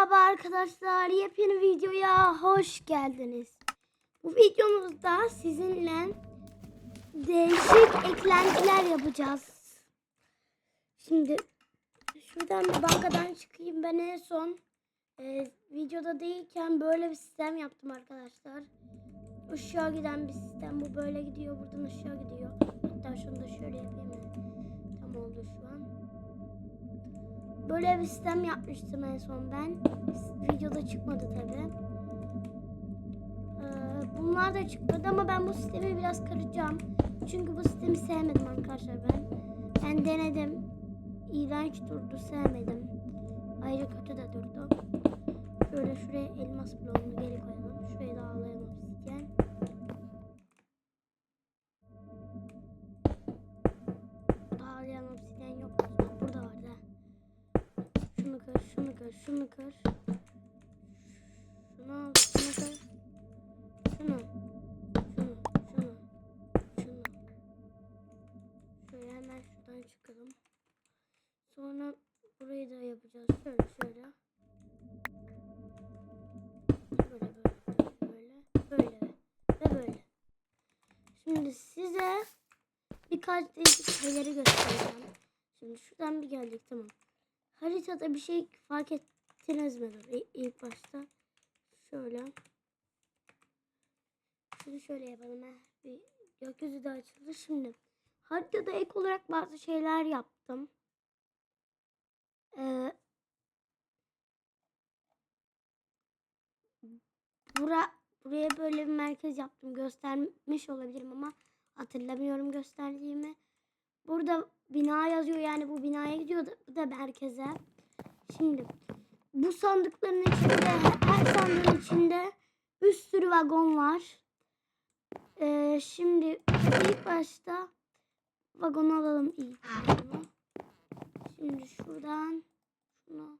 Merhaba arkadaşlar, yepyeni videoya hoş geldiniz. Bu videomuzda sizinle değişik eklentiler yapacağız. Şimdi şuradan bankadan çıkayım. Ben en son e, videoda değilken böyle bir sistem yaptım arkadaşlar. Aşağı giden bir sistem. Bu böyle gidiyor, buradan aşağı gidiyor. Hatta şunu da şöyle yapayım. Tam oldu şu an. Böyle bir sistem yapmıştım en son ben. Videoda çıkmadı tabi. Ee, bunlar da çıkmadı ama ben bu sistemi biraz kıracağım. Çünkü bu sistemi sevmedim arkadaşlar ben. Ben denedim. İğrenç durdu sevmedim. Ayrı kötü de durdu. Şöyle şuraya elmas bloğunu geri koyalım. Şuraya da alayım kır, şunu kır, şunu kır. Şunu al, şunu kır. Şunu. Şunu, şunu. Şunu. Şöyle hemen şuradan çıkalım. Sonra burayı da yapacağız. Şöyle şöyle. Böyle böyle böyle böyle ve böyle. Şimdi size birkaç değişik şeyleri göstereceğim. Şimdi şuradan bir geldik tamam. Haritada bir şey fark ettiniz mi? İlk başta. Şöyle. Şunu şöyle yapalım. Heh. Bir gökyüzü de açıldı. Şimdi haritada ek olarak bazı şeyler yaptım. Ee, bura, buraya böyle bir merkez yaptım. Göstermiş olabilirim ama hatırlamıyorum gösterdiğimi. Burada bina yazıyor yani bu binaya gidiyor da, bu da merkeze. Şimdi bu sandıkların içinde her sandığın içinde bir sürü vagon var. Ee, şimdi ilk başta vagonu alalım ilk. Şimdi şuradan şunu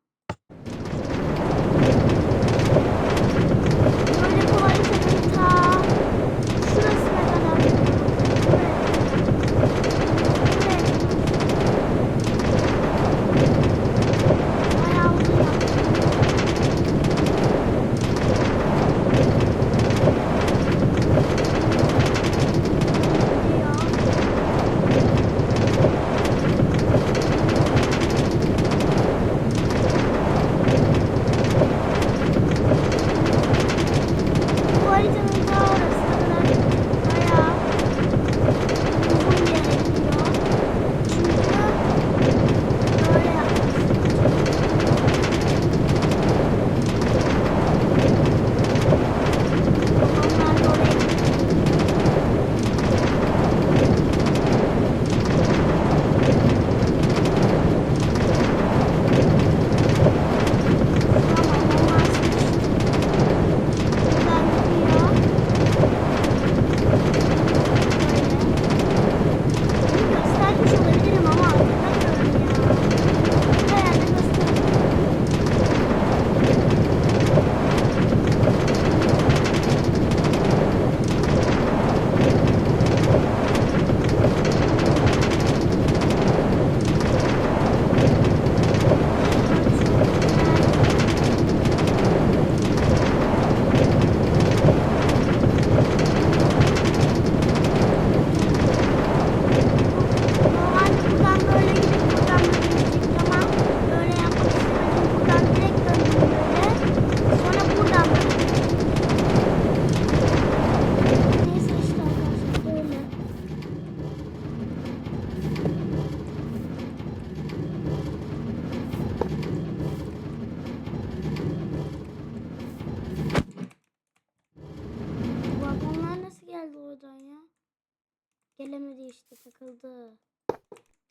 Gelemedi işte takıldı.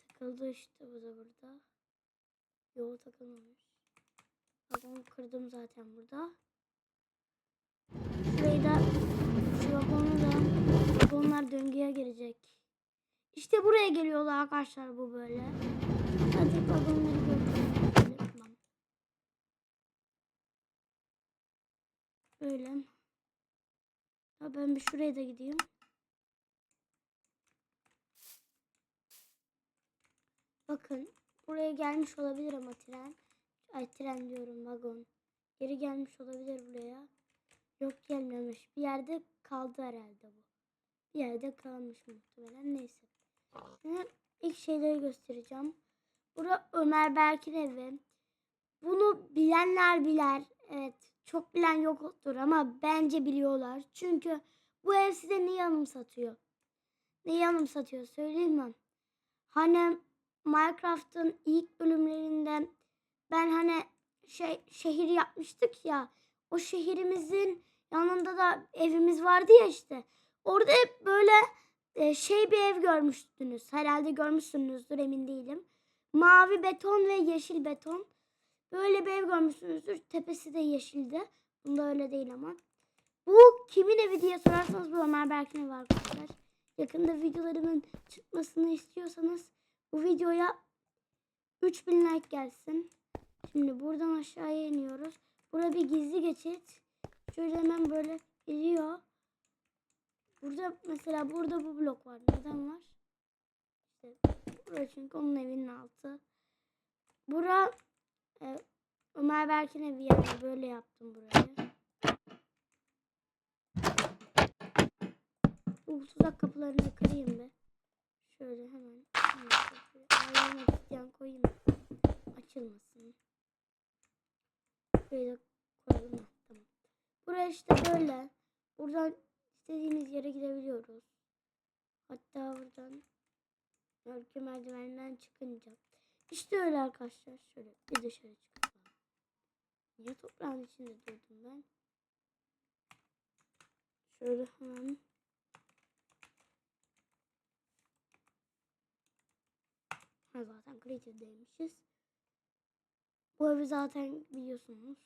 Takıldı işte bu da burada. Yo takılmamış. Vagonu kırdım zaten burada. Şurayı da şu vagonu da vagonlar döngüye girecek. İşte buraya geliyorlar arkadaşlar bu böyle. Artık vagonları gördüm. Böyle. Ha ben bir şuraya da gideyim. Bakın buraya gelmiş olabilir ama tren. Ay tren diyorum vagon. Geri gelmiş olabilir buraya. Yok gelmemiş. Bir yerde kaldı herhalde bu. Bir yerde kalmış muhtemelen. Neyse. Şimdi ilk şeyleri göstereceğim. Bura Ömer Berk'in evi. Bunu bilenler biler. Evet. Çok bilen yoktur ama bence biliyorlar. Çünkü bu ev size neyi anımsatıyor? Neyi anımsatıyor söyleyeyim mi? Hani Minecraft'ın ilk bölümlerinden ben hani şey şehir yapmıştık ya. O şehrimizin yanında da evimiz vardı ya işte. Orada hep böyle e, şey bir ev görmüştünüz. Herhalde görmüşsünüzdür emin değilim. Mavi beton ve yeşil beton. Böyle bir ev görmüşsünüzdür. Tepesi de yeşildi. Bunda öyle değil ama. Bu kimin evi diye sorarsanız bu Ömer Berk'in evi arkadaşlar. Yakında videolarımın çıkmasını istiyorsanız bu videoya 3000 like gelsin. Şimdi buradan aşağıya iniyoruz. Burada bir gizli geçit. Şöyle hemen böyle geliyor. Burada mesela burada bu blok var. Neden var? İşte burası çünkü onun evinin altı. Bura e, Ömer Berk'in evi yani böyle yaptım burayı. Bu tuzak kapılarını kırayım be. Şöyle hemen. İsteyen koyayım. Açılmasın. Şöyle koyalım. Tamam. Buraya işte böyle. Buradan istediğimiz yere gidebiliyoruz. Hatta buradan örgü merdivenden çıkınca. İşte öyle arkadaşlar. Şöyle bir dışarı çıkalım. Niye toprağın içinde durdum ben? Şöyle hemen. Ha zaten Creative'deymişiz. Bu evi zaten biliyorsunuz.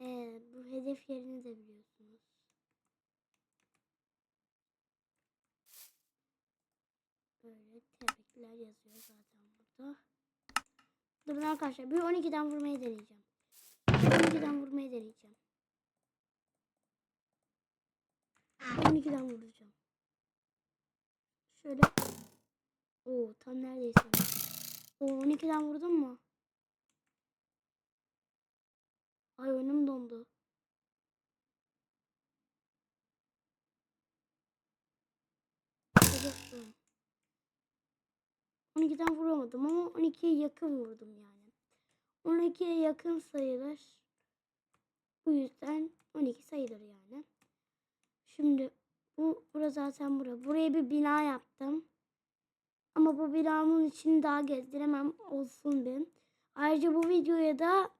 Ee, bu hedef yerini de biliyorsunuz. Böyle tebrikler yazıyor zaten burada. Durun arkadaşlar bir 12'den vurmayı deneyeceğim. 12'den vurmayı deneyeceğim. 12'den vuracağım. Şöyle. Oo tam neredeyse. Oo 12'den vurdun mu? Ay önüm dondu. Çalıştım. 12'den vuramadım ama 12'ye yakın vurdum yani. 12'ye yakın sayılır. Bu yüzden 12 sayılır yani. Şimdi bu bura zaten bura. Buraya bir bina yaptım. Ama bu binanın içini daha gezdiremem olsun bir. Ayrıca bu videoya da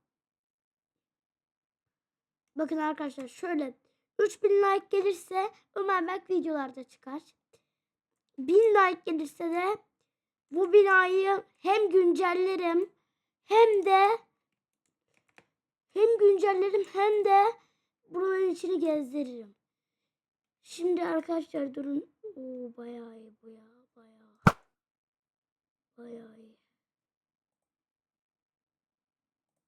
bakın arkadaşlar şöyle 3000 like gelirse Ömer Berk videolarda çıkar. 1000 like gelirse de bu binayı hem güncellerim hem de hem güncellerim hem de buranın içini gezdiririm. Şimdi arkadaşlar durun. Oo bayağı iyi bu ya. Bayağı. İyi.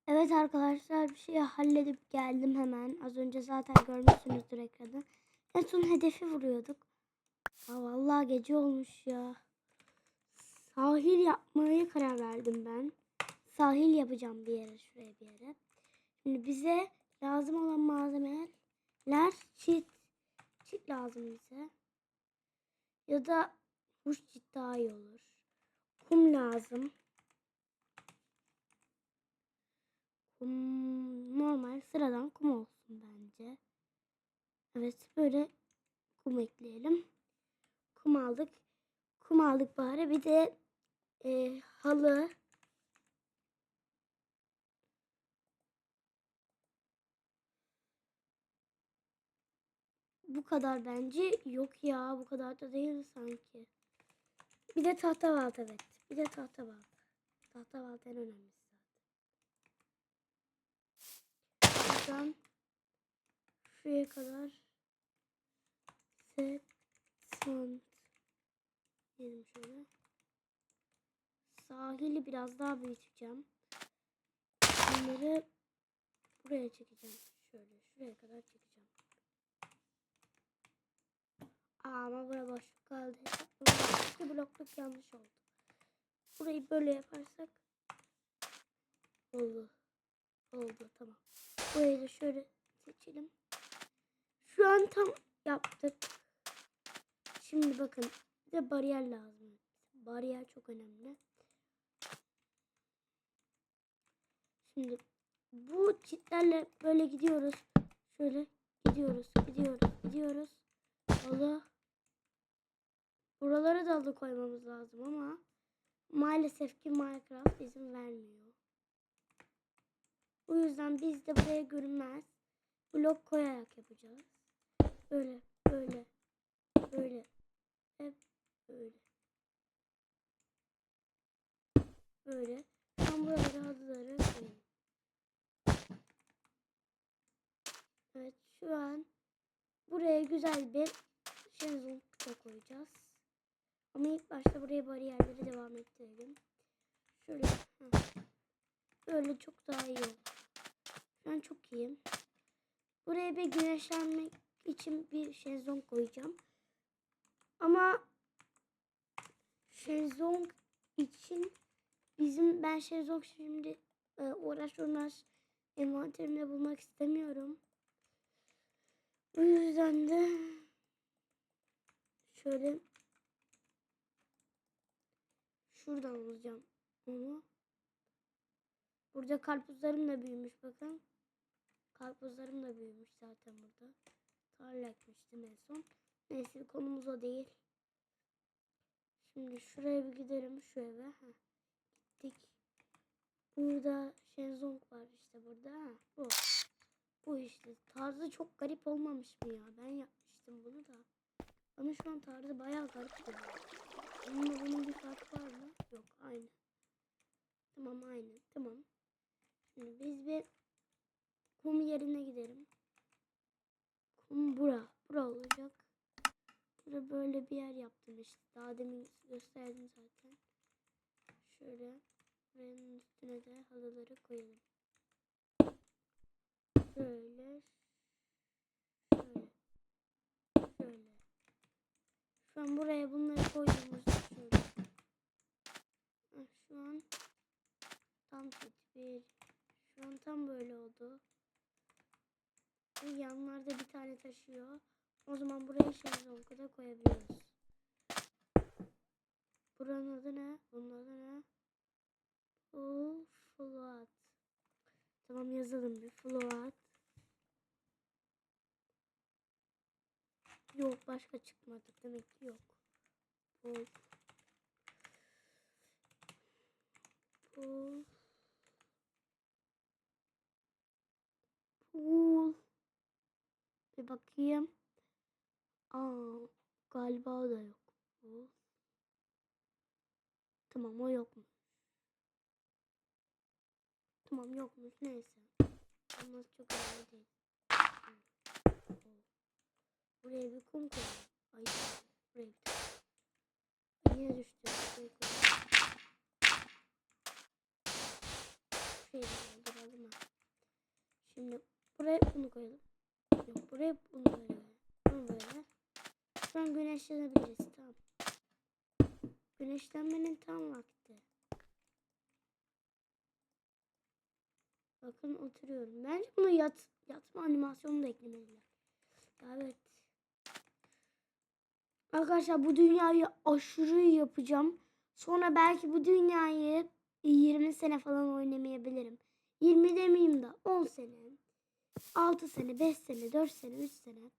Evet arkadaşlar bir şey halledip geldim hemen. Az önce zaten görmüşsünüzdür ekranı. En son hedefi vuruyorduk. Aa, vallahi gece olmuş ya. Sahil yapmaya karar verdim ben. Sahil yapacağım bir yere şuraya bir yere. Şimdi bize lazım olan malzemeler çit. Çit lazım bize. Ya da huş çit daha iyi olur. Kum lazım. Kum normal sıradan kum olsun bence. Evet böyle kum ekleyelim. Kum aldık. Kum aldık bari. Bir de e, halı. Bu kadar bence. Yok ya bu kadar da değil sanki. Bir de tahta balta evet. Bir de tahta balta. Tahta balta en önemlisi zaten. Buradan şuraya kadar set sand diyelim şöyle. Sahili biraz daha büyüteceğim. Bunları buraya çekeceğim. Şöyle şuraya kadar çekeceğim. Ama bura boşluk kaldı. İki blokluk yanlış oldu. Burayı böyle yaparsak oldu. Oldu tamam. Burayı da şöyle seçelim. Şu an tam yaptık. Şimdi bakın bir de bariyer lazım. Bariyer çok önemli. Şimdi bu çitlerle böyle gidiyoruz. Şöyle gidiyoruz, gidiyoruz, gidiyoruz. Allah. Buralara da alı koymamız lazım ama maalesef ki Minecraft izin vermiyor. O yüzden biz de buraya görünmez blok koyarak yapacağız. Böyle, böyle, böyle, hep böyle. Böyle. Ben buralara halıları koyayım. Evet şu an buraya güzel bir şezlong da koyacağız. Ama ilk başta buraya bariyerleri devam ettirelim. Şöyle. Böyle çok daha iyi olur. Şu an çok iyiyim. Buraya bir güneşlenmek için bir şezlong koyacağım. Ama şezlong için bizim ben şezlong şimdi e, uğraş uğraş envanterimde bulmak istemiyorum. O yüzden de şöyle şuradan alacağım onu. Burada karpuzlarım da büyümüş bakın. Karpuzlarım da büyümüş zaten burada. Tarla ekmiştim en son. Neyse konumuz o değil. Şimdi şuraya bir gidelim şu eve. Heh. Gittik. Burada şezlong var işte burada. Ha, bu. Bu işte. Tarzı çok garip olmamış mı ya? Ben yapmıştım bunu da. Ama şu an tarzı bayağı garip geliyor. Bununla bunun bir farkı var mı? Yok aynı. Tamam aynı. Tamam. Şimdi biz bir kum yerine gidelim. Kum bura. Bura olacak. Burada böyle bir yer yaptım işte. Daha demin gösterdim zaten. Şöyle. Buranın üstüne de halıları koyalım. Şöyle. Şöyle. Şöyle. Şu an buraya bunları koyduğumuzda Şu an tam fit bir. Şu an tam böyle oldu. Ve yanlarda bir tane taşıyor. O zaman buraya şezlong'u da koyabiliyoruz. Buranın adı ne? Bunun adı ne? Full float. Tamam yazalım bir float. Yok başka çıkmadı. Demek ki yok. Full. Full. Full. Bir bakayım. Aa, galiba o da yok. Full. Tamam o yokmuş. Tamam yokmuş neyse. Ama çok önemli değil. Buraya bir kum koyalım. Ay buraya bir tane. Yine düştü. Buraya koyalım. Şurayı dolduralım. Şimdi buraya bunu koyalım. Yok buraya bunu böyle. Bunu böyle. Şu an güneşlenebiliriz. Tamam. Güneşlenmenin tam vakti. Bakın oturuyorum. Bence bunu yat, yatma animasyonu da eklemeliler. Evet. Arkadaşlar bu dünyayı aşırı yapacağım. Sonra belki bu dünyayı 20 sene falan oynamayabilirim. 20 demeyeyim de 10 sene. 6 sene, 5 sene, 4 sene, 3 sene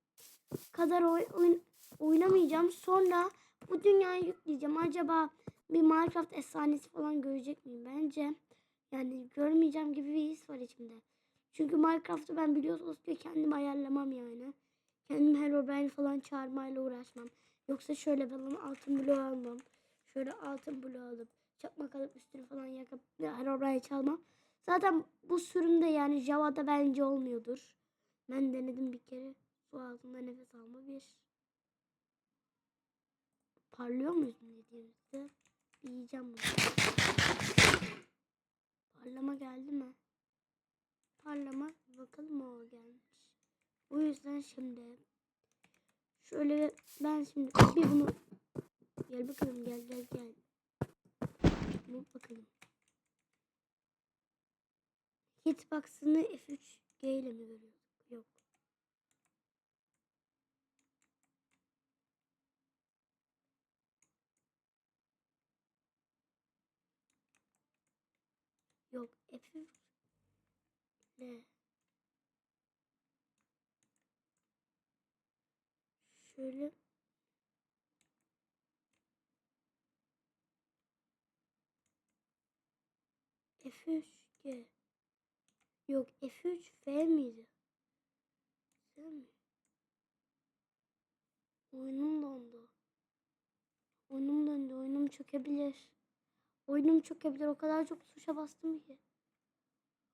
kadar oy, oyn- oynamayacağım. Sonra bu dünyayı yükleyeceğim. Acaba bir Minecraft efsanesi falan görecek miyim? Bence yani görmeyeceğim gibi bir his var içimde. Çünkü Minecraft'ı ben biliyorsunuz ki kendim ayarlamam yani. Kendim Herobrine falan çağırmayla uğraşmam. Yoksa şöyle falan altın bloğu almam. Şöyle altın bloğu alıp çakmak alıp üstünü falan yakıp Herobrine çalmam. Zaten bu sürümde yani Java'da bence olmuyordur. Ben denedim bir kere. Su altında nefes alma bir. Parlıyor muyuz dediğimizde? Yiyeceğim bunu. Parlama geldi mi? Parlama bakalım o gelmiş. O yüzden şimdi şöyle ben şimdi bir bunu gel bakalım gel gel gel. Bu bakalım. hitbox'ını F3G ile mi görüyorduk? Yok. Yok F3 ile şöyle F3G Yok F3F miydi? F mi? Oyunum dondu. Oyunum döndü. Oyunum çökebilir. Oyunum çökebilir. O kadar çok tuşa bastım ki.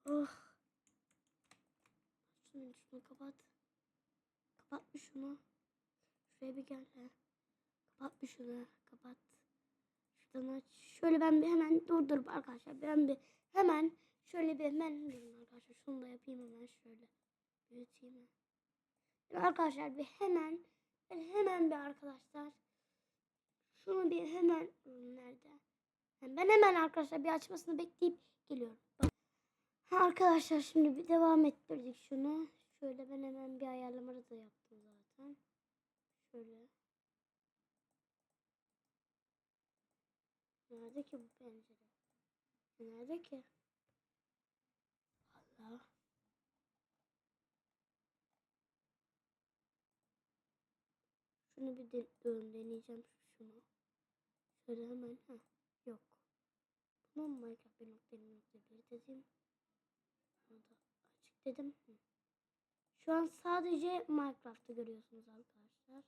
Oh. Şunu, şunu kapat. Kapat bir şunu. Şuraya bir gel. he. Kapat bir şunu. Kapat. Şuradan aç. Şöyle ben bir hemen durdurup arkadaşlar. Ben bir hemen şöyle bir hemen arkadaşlar. Şunu da yapayım hemen şöyle. Büyüteyim. mi? Arkadaşlar bir hemen ben hemen bir arkadaşlar şunu bir hemen nerede? Yani Ben hemen arkadaşlar bir açmasını bekleyip geliyorum. Bak. Arkadaşlar şimdi bir devam ettirdik şunu. Şöyle ben hemen bir ayarlama da yaptım zaten. Şöyle. Nerede ki bu pencere? Nerede ki? Allah. Şunu bir de deneyeceğim şunu. Şöyle hemen ha yok. Tamam Minecraft 1.1.1 dedim. Bunu da açık dedim. Hı. Şu an sadece Minecraft'ı görüyorsunuz arkadaşlar.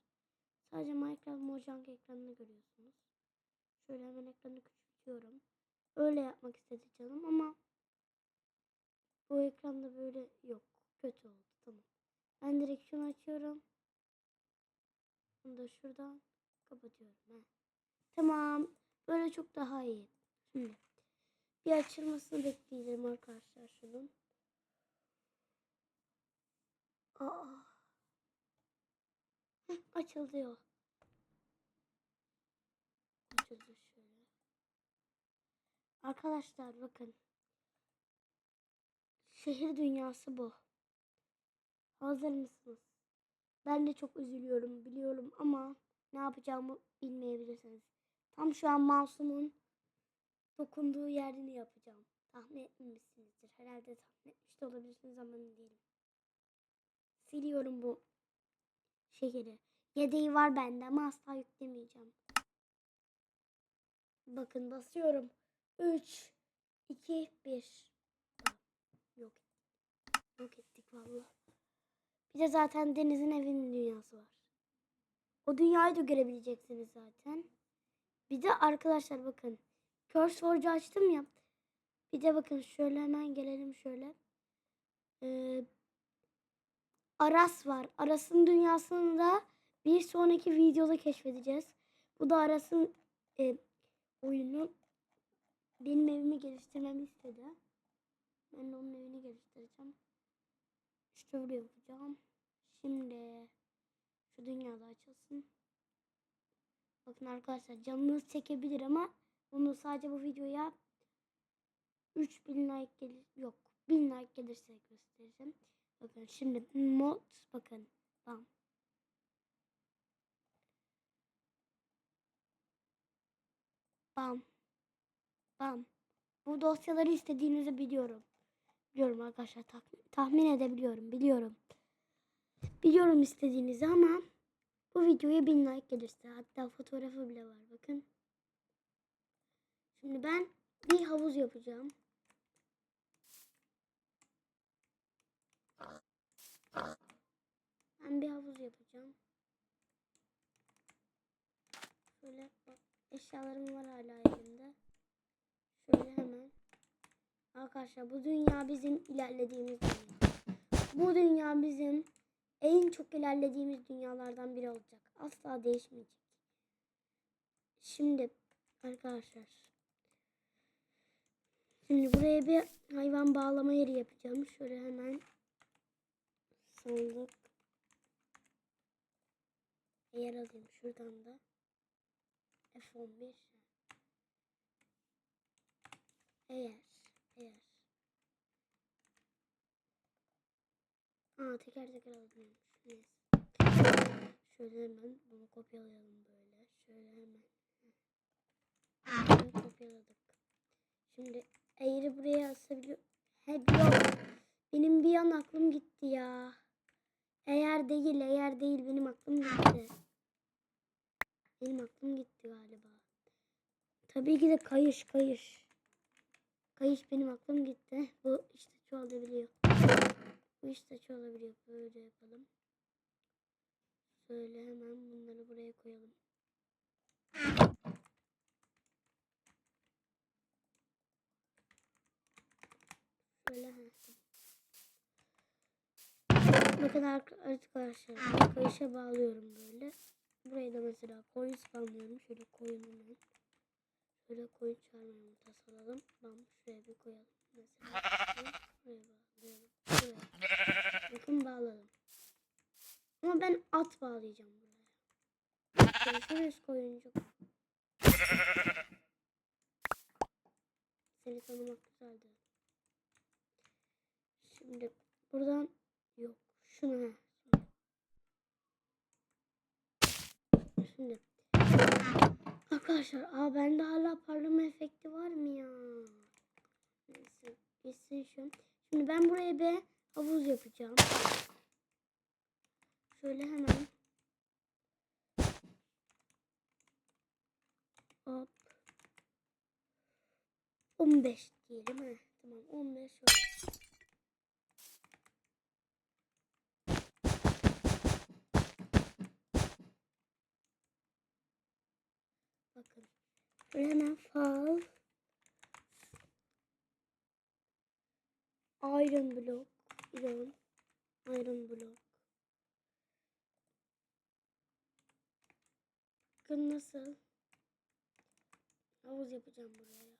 Sadece Minecraft Mojang ekranını görüyorsunuz. Şöyle hemen ekranı küçültüyorum. Öyle yapmak istedi canım ama bu ekranda böyle yok. Kötü oldu. Tamam. Ben direkt şunu açıyorum. Bunu da şuradan kapatıyorum. He. Tamam. Böyle çok daha iyi. Şimdi bir açılmasını bekleyeceğim arkadaşlar şunun. Aa. Heh, açıldı o. Açıldı şöyle. Arkadaşlar bakın. Şehir dünyası bu. Hazır mısınız? Ben de çok üzülüyorum biliyorum ama ne yapacağımı bilmeyebilirsiniz. Tam şu an masumun dokunduğu yerini yapacağım. Tahmin etmemişsinizdir. Herhalde tahmin etmiş de olabilirsiniz ama değilim. Siliyorum bu şehri. Yedeği var bende ama asla yüklemeyeceğim. Bakın basıyorum. 3, 2, 1. Yok. Yok ettik vallahi. Bir de zaten Deniz'in evinin dünyası var. O dünyayı da görebileceksiniz zaten. Bir de arkadaşlar bakın. Curse Forge'u açtım ya. Bir de bakın şöyle hemen gelelim şöyle. Ee, Aras var. Aras'ın dünyasını da bir sonraki videoda keşfedeceğiz. Bu da Aras'ın e, oyunu benim evimi geliştirmemi istedi. Ben de onun evini geliştireceğim. İşte öyle yapacağım. Şimdi şu dünyada açılsın. Bakın arkadaşlar canınız çekebilir ama bunu sadece bu videoya 3000 like gelir yok 1000 like gelirse göstereceğim. Bakın şimdi mod bakın bam. Bam. Bam. Bu dosyaları istediğinizi biliyorum. Biliyorum arkadaşlar tahmin, tahmin edebiliyorum biliyorum. Biliyorum istediğinizi ama bu videoya 1000 like gelirse hatta fotoğrafı bile var bakın. Şimdi ben bir havuz yapacağım. Ben bir havuz yapacağım. Şöyle bak eşyalarım var hala elimde. Şöyle hemen. Arkadaşlar bu dünya bizim ilerlediğimiz dünya. Bu dünya bizim en çok ilerlediğimiz dünyalardan biri olacak. Asla değişmeyecek. Şimdi arkadaşlar. Şimdi buraya bir hayvan bağlama yeri yapacağım. Şöyle hemen sandık yer alayım şuradan da. F11 eğer eğer Aa teker teker alabiliyormuş. Neyse. Şöyle hemen bunu kopyalayalım böyle. Şöyle hemen. Şöyle kopyaladık. Şimdi eğri buraya asabiliyor. He yok. Benim bir an aklım gitti ya. Eğer değil, eğer değil benim aklım gitti. Benim aklım gitti galiba. Tabii ki de kayış, kayış. Kayış benim aklım gitti. Bu işte çoğalabiliyor. Bu işte çoğalabiliyor. Böyle yapalım. Şöyle hemen bunları buraya koyalım. Şöyle ha. Bakın ark- arkadaşlar kayışa bağlıyorum böyle. Buraya da mesela koyun spamlıyorum. Şöyle koyun hemen. Şöyle koyun çağırma yumurtası alalım. Bam şuraya bir koyalım. Mesela şuraya bağlayalım. Şuraya. Bakın bağladım. Ama ben at bağlayacağım buraya. Görüşürüz koyuncuk. Seni tanımak güzeldi. Şimdi buradan yok. Şunu ha. Şimdi arkadaşlar aa bende hala parlama efekti var mı ya? Neyse gitsin şu. Şimdi ben buraya bir havuz yapacağım. Şöyle hemen hop 15 diyelim ha. Tamam 15 oldu. Bakın. Şöyle hemen fal. Iron block. Iron. Iron block. Bakın nasıl. Havuz yapacağım buraya.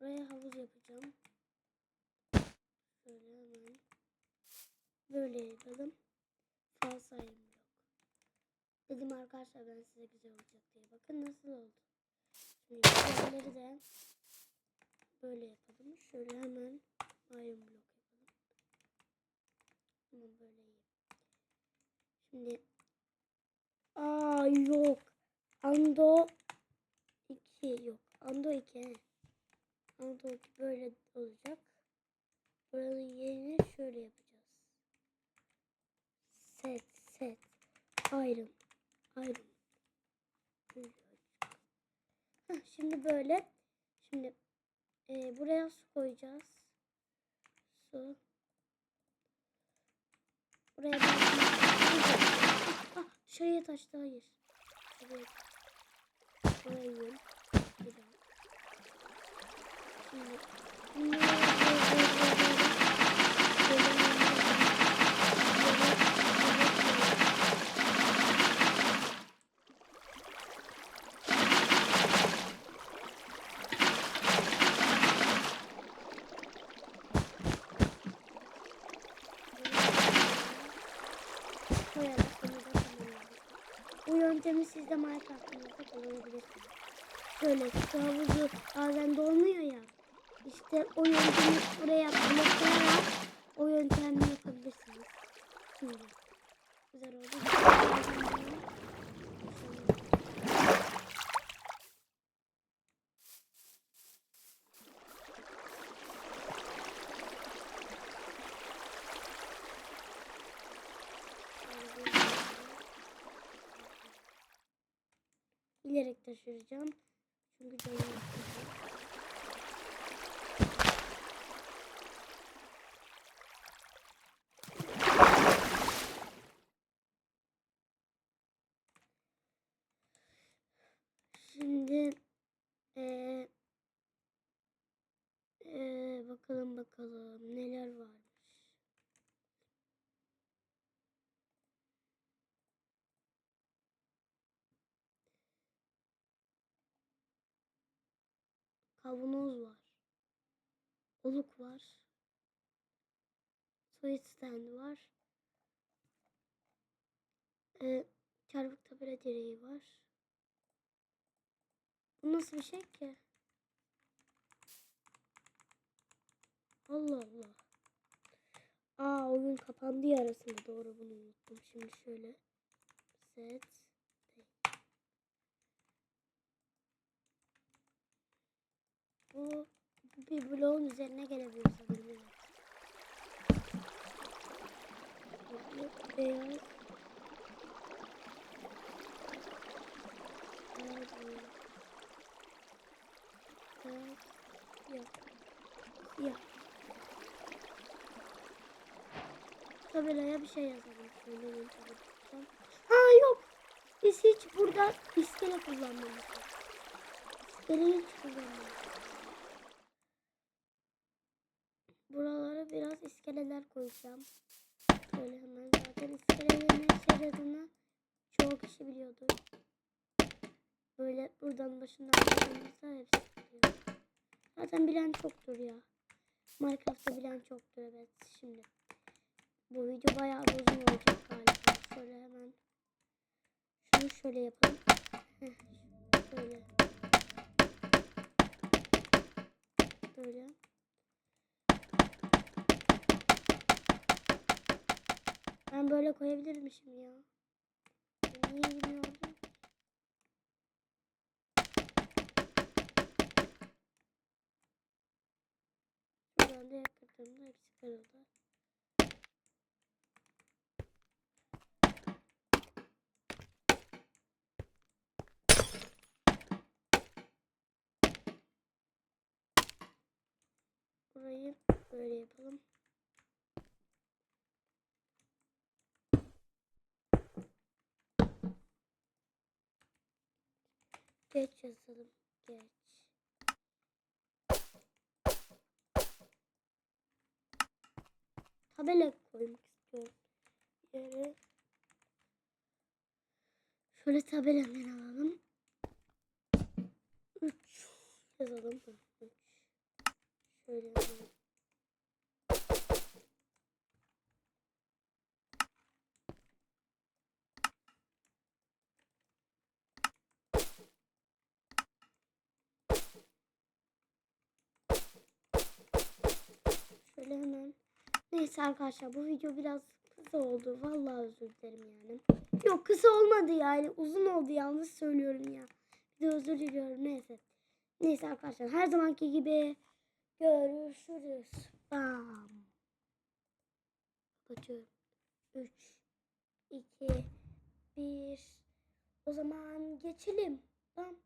Buraya havuz yapacağım. Şöyle hemen. Böyle yapalım. Fal sayım yok. Dedim arkadaşlar ben size güzel olacak diye. Bakın nasıl oldu. Diğerleri de böyle yapalım. Şöyle hemen iron block yapalım. Tamam böyle iyi. Şimdi Aa yok. Ando 2 yok. Ando 2 he. Ando 2 böyle olacak. Buranın yerini şöyle yapacağız. Set set. Iron. Iron. Şimdi böyle. Şimdi e, buraya su koyacağız. Su. Buraya da Ah dışarıya taştı hayır. Evet. Buraya. Bir daha. Şimdi bunları böyle böyle böyle böyle böyle böyle koyalım. Bunu da tamamladık. Bu yöntemi siz de Minecraft'ınızda kullanabilirsiniz. Şöyle şu havuzu bazen dolmuyor ya. İşte o yöntemi buraya bloklayarak o yöntemi yapabilirsiniz. Şimdi. Güzel oldu. Bilerek taşıracağım. Çünkü canım istedi. Şimdi eee eee bakalım bakalım neler varmış. Kavanoz var. Oluk var. Soyut stand var. Ee, çarpık tabela direği var. Bu nasıl bir şey ki? Allah Allah. Aa oyun kapandı yarısında doğru bunu unuttum. Şimdi şöyle set bu bir bloğun üzerine gelebilir sanırım. beyaz yok siyah tabelaya bir şey yazalım. Şöyle tabelaya. Ha yok. Biz hiç burada iskele kullanmamışız. İskeleyi hiç kullanmamışız. Buralara biraz iskeleler koyacağım. Şöyle hemen zaten iskelelerin işe yaradığını çoğu kişi biliyordur. Böyle buradan başından başlanırsa hepsi biliyor. Zaten bilen çoktur ya. Minecraft'ta bilen çoktur evet şimdi. Bu video bayağı uzun olacak galiba. Şöyle hemen şunu şöyle yapalım. Heh, şöyle. Böyle. Ben böyle koyabilirmişim ya. Niye bilmiyordum? Şuradan da yakırdığımda hepsi kırıldı. Burayı böyle yapalım. Geç yazalım. Geç. Tabela koymak istiyorum. Yere. Şöyle tabelaları alalım. 3 yazalım. 3 Şöyle yapalım. Şöyle hemen. Neyse arkadaşlar bu video biraz kısa oldu. Vallahi özür dilerim yani. Yok kısa olmadı yani. Uzun oldu yanlış söylüyorum ya. Bir de özür diliyorum neyse. Neyse arkadaşlar her zamanki gibi görüşürüz. Bam. Kapatıyorum. 3 2 1 O zaman geçelim. Bam.